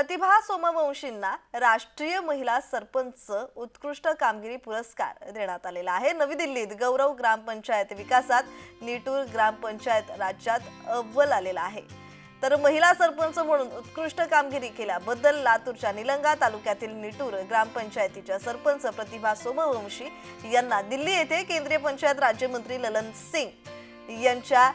प्रतिभा सोमवंशींना राष्ट्रीय महिला सरपंच उत्कृष्ट कामगिरी पुरस्कार देण्यात आलेला आहे. नवी दिल्लीत गौरव ग्रामपंचायत विकासात निटूर ग्रामपंचायत राज्यात अव्वल आलेला आहे. तर महिला सरपंच म्हणून उत्कृष्ट कामगिरी केल्याबद्दल लातूरच्या निलंगा तालुक्यातील निटूर ग्रामपंचायतीच्या सरपंच प्रतिभा सोमवंशी यांना दिल्ली येथे केंद्रीय पंचायत राज्यमंत्री ललन सिंग यांच्या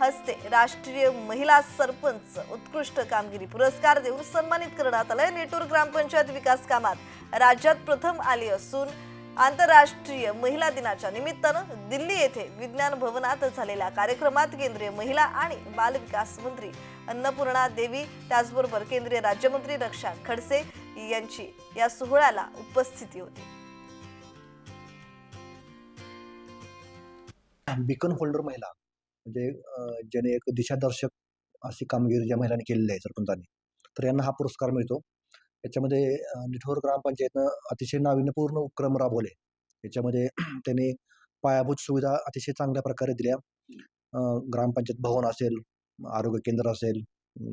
हस्ते राष्ट्रीय महिला सरपंच उत्कृष्ट कामगिरी पुरस्कार देऊन सन्मानित करण्यात आलंय. नेटूर ग्रामपंचायत विकास कामात राज्यात प्रथम आली असून आंतरराष्ट्रीय महिला दिनाच्या निमित्तानं दिल्ली येथे विज्ञान भवनात झालेल्या कार्यक्रमात केंद्रीय महिला आणि बाल विकास मंत्री अन्नपूर्णा देवी त्याचबरोबर केंद्रीय राज्यमंत्री रक्षा खडसे यांची या सोहळ्याला उपस्थिती होती. बिकन होल्डर महिला म्हणजे ज्याने एक दिशादर्शक अशी कामगिरी ज्या महिलांनी केलेली आहे सरपंचांनी. तर यांना हा पुरस्कार मिळतो. याच्यामध्ये निठोर ग्रामपंचायतनं अतिशय नाविन्यपूर्ण उपक्रम राबवले. याच्यामध्ये त्यांनी पायाभूत सुविधा अतिशय चांगल्या प्रकारे दिल्या. ग्रामपंचायत भवन असेल आरोग्य केंद्र असेल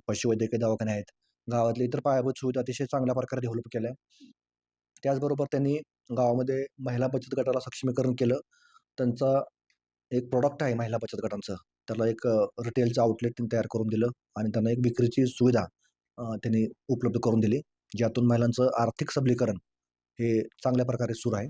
पशुवैद्यकीय दवाखाने आहेत गावातले इतर पायाभूत सुविधा अतिशय चांगल्या प्रकारे डेव्हलप केल्या. त्याचबरोबर त्यांनी गावामध्ये महिला बचत गटाला सक्षमीकरण केलं. त्यांचा एक प्रोडक्ट आहे महिला बचत गटांचं. त्याला एक रिटेलचं आउटलेट त्यांनी तयार करून दिलं आणि त्यांना एक विक्रीची सुविधा त्यांनी उपलब्ध करून दिली. ज्यातून महिलांचं आर्थिक सबलीकरण हे चांगल्या प्रकारे सुरू आहे.